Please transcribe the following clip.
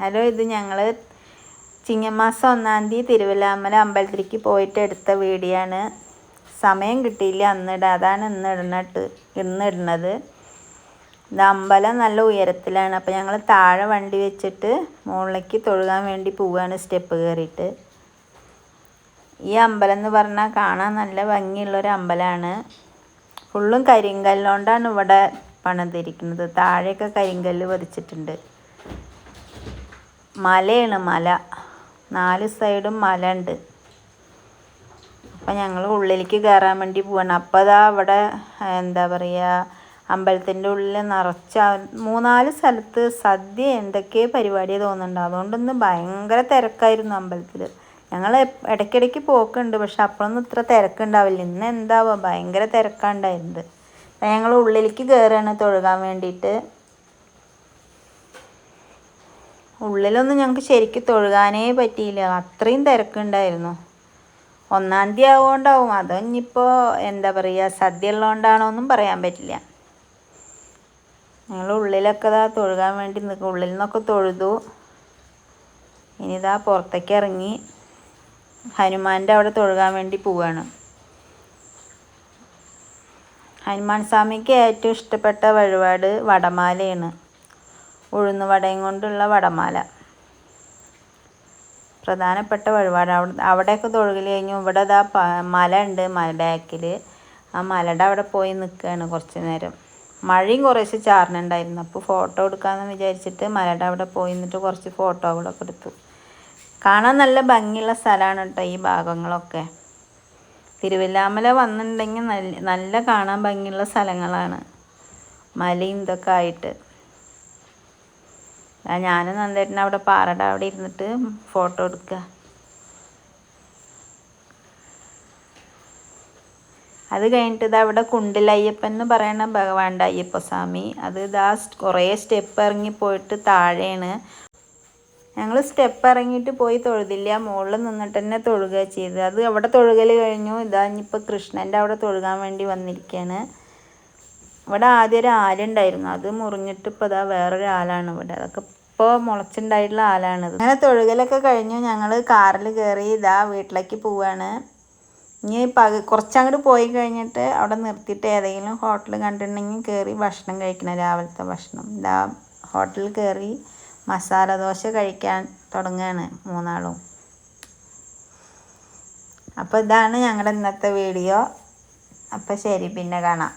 Hello ഇത് ഞങ്ങൾ ചിങ്ങമാസം ഒന്നാം തീയതി തിരുവല്ലാമല അമ്പലത്തിലേക്ക് പോയിട്ട് എടുത്ത വീഡിയോ ആണ് സമയം കിട്ടിയില്ല അന്നിട അതാണ് ഇന്ന് ഇടുന്നിട്ട് ഇന്ന് ഇടുന്നത് ഇത് അമ്പലം നല്ല ഉയരത്തിലാണ്. അപ്പോൾ ഞങ്ങൾ താഴെ വണ്ടി വെച്ചിട്ട് മുകളിലേക്ക് തൊഴുകാൻ വേണ്ടി പോവുകയാണ് സ്റ്റെപ്പ് കയറിയിട്ട്. ഈ അമ്പലം എന്ന് പറഞ്ഞാൽ കാണാൻ നല്ല ഭംഗിയുള്ളൊരു അമ്പലമാണ്. ഫുള്ളും കരിങ്കല്ലുകൊണ്ടാണ് ഇവിടെ പണിതിരിക്കുന്നത്. താഴെയൊക്കെ കരിങ്കല്ല് പതിച്ചിട്ടുണ്ട്. മലയാണ് മല. നാല് സൈഡും മല ഉണ്ട് അപ്പം ഞങ്ങൾ ഉള്ളിലേക്ക് കയറാൻ വേണ്ടി പോവാണ്. അപ്പോൾ അതാ അവിടെ എന്താ പറയുക അമ്പലത്തിന്റെ ഉള്ളിൽ നിറച്ച മൂന്നാൽ സ്ഥലത്ത് സദ്യ എന്തൊക്കെ പരിപാടി തോന്നുന്നുണ്ട്. അതുകൊണ്ടൊന്ന് ഭയങ്കര തിരക്കായിരുന്നു അമ്പലത്തിൽ ഞങ്ങൾ ഇടയ്ക്കിടയ്ക്ക് പോക്കുണ്ട് പക്ഷെ അപ്പോഴൊന്നും ഇത്ര തിരക്കുണ്ടാവില്ല. ഇന്ന് എന്താവുക ഭയങ്കര തിരക്കാണ്ടായിരുന്നത് ഞങ്ങൾ ഉള്ളിലേക്ക് കയറുകയാണ് തൊഴുകാൻ വേണ്ടിയിട്ട്. ഉള്ളിലൊന്നും ഞങ്ങൾക്ക് ശരിക്കും തൊഴുകാനേ പറ്റിയില്ല. അത്രയും തിരക്കുണ്ടായിരുന്നു. ഒന്നാം തീയതി ആവുകൊണ്ടാവും. അതോ എന്താ പറയുക സദ്യ ഉള്ളതുകൊണ്ടാണോ ഒന്നും പറയാൻ പറ്റില്ല. ഞങ്ങൾ ഉള്ളിലൊക്കെ ഇതാ തൊഴുകാൻ വേണ്ടി നിൽക്കും ഉള്ളിൽ നിന്നൊക്കെ തൊഴുതു. ഇനി ഇതാ പുറത്തേക്ക് ഇറങ്ങി ഹനുമാന്റെ അവിടെ തൊഴുകാൻ വേണ്ടി പോവാണ്. ഹനുമാൻ സ്വാമിക്ക് ഏറ്റവും ഇഷ്ടപ്പെട്ട വഴിപാട് വടമാലയാണ്. ഉഴുന്ന് വടയും കൊണ്ടുള്ള വടമാല. പ്രധാനപ്പെട്ട വഴിപാട് അവിടെ അവിടെയൊക്കെ തൊഴുകൽ കഴിഞ്ഞു. ഇവിടെ ഇതാ മല ഉണ്ട് ബാക്കിൽ ആ മലയുടെ അവിടെ പോയി നിൽക്കുകയാണ് കുറച്ച് നേരം. മഴയും കുറേശ്ശെ ചാറിനുണ്ടായിരുന്നു അപ്പോൾ ഫോട്ടോ എടുക്കാമെന്ന് വിചാരിച്ചിട്ട് മലയുടെ അവിടെ പോയി നിന്നിട്ട് കുറച്ച് ഫോട്ടോകളൊക്കെ എടുത്തു. കാണാൻ നല്ല ഭംഗിയുള്ള സ്ഥലമാണ് കേട്ടോ ഈ ഭാഗങ്ങളൊക്കെ. തിരുവല്ലാമല വന്നിട്ടുണ്ടെങ്കിൽ നല്ല നല്ല കാണാൻ ഭംഗിയുള്ള സ്ഥലങ്ങളാണ്. മലയും ഇതൊക്കെ ആയിട്ട്. ഞാനും നന്ദേട്ടൻ അവിടെ പാറയുടെ അവിടെ ഇരുന്നിട്ട് ഫോട്ടോ എടുക്കുക അത് കഴിഞ്ഞിട്ട് ഇത് അവിടെ കുണ്ടിലയ്യപ്പൻ എന്ന് പറയണ ഭഗവാന്റെ അയ്യപ്പസ്വാമി. അത് ഇതാ കുറേ സ്റ്റെപ്പ് ഇറങ്ങി പോയിട്ട് താഴെയാണ്. ഞങ്ങൾ സ്റ്റെപ്പ് ഇറങ്ങിയിട്ട് പോയി തൊഴുതില്ല. മുകളിൽ നിന്നിട്ട് തന്നെ തൊഴുക ചെയ്തത്. അത് അവിടെ തൊഴുകൽ കഴിഞ്ഞു. ഇതാ ഇനിയിപ്പോൾ കൃഷ്ണന്റെ അവിടെ തൊഴുകാൻ വേണ്ടി വന്നിരിക്കുകയാണ് ഇവിടെ ആദ്യം ഒരു ആലുണ്ടായിരുന്നു അത് മുറിഞ്ഞിട്ട് ഇപ്പോൾ ഇതാ വേറൊരു ആലാണ് ഇവിടെ. അതൊക്കെ ഇപ്പോൾ മുളച്ചുണ്ടായിട്ടുള്ള ആലാണിത് അങ്ങനെ തൊഴുകലൊക്കെ കഴിഞ്ഞു. ഞങ്ങൾ കാറിൽ കയറി ഇതാ വീട്ടിലേക്ക് പോവാണ്. ഇനി പക കുറച്ചങ്ങോട്ട് പോയി കഴിഞ്ഞിട്ട് അവിടെ നിർത്തിയിട്ട് ഏതെങ്കിലും ഹോട്ടൽ കണ്ടിട്ടുണ്ടെങ്കിൽ കയറി ഭക്ഷണം കഴിക്കണം. രാവിലത്തെ ഭക്ഷണം. ഇതാ ഹോട്ടലിൽ കയറി മസാല ദോശ കഴിക്കാൻ തുടങ്ങുകയാണ് മൂന്നാളും. അപ്പോൾ ഇതാണ് ഞങ്ങളുടെ ഇന്നത്തെ വീഡിയോ. അപ്പോൾ ശരി പിന്നെ കാണാം.